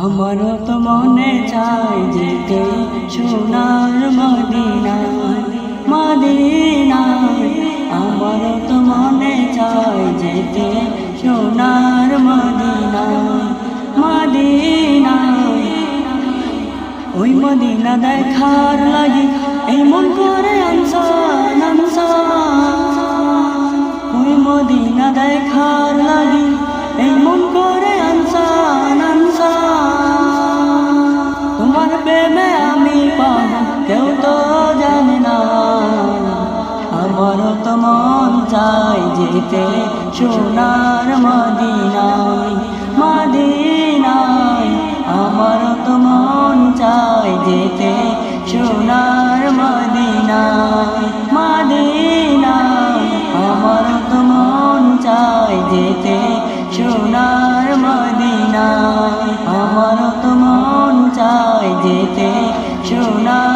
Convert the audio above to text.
আমারও তো মনে চাই যেতে সোনার মদিনায় মদিনায়। আমারও তো মনে চাই যেতে সোনার মদিনায় মদিনায়। ওই মদিনা দেখার লাগি এই মন করে আনসান আনসান ওই মদিনা দেখার লাগি চাই যেতে সোনার মদিনায় মদিনায়। আমারও তো মন চাই যেতে সোনার মদিনায় মদিনায়। আমারও তো মন চাই যেতে সোনার মদিনায়। আমারও তো মন চাই যেতে সোনার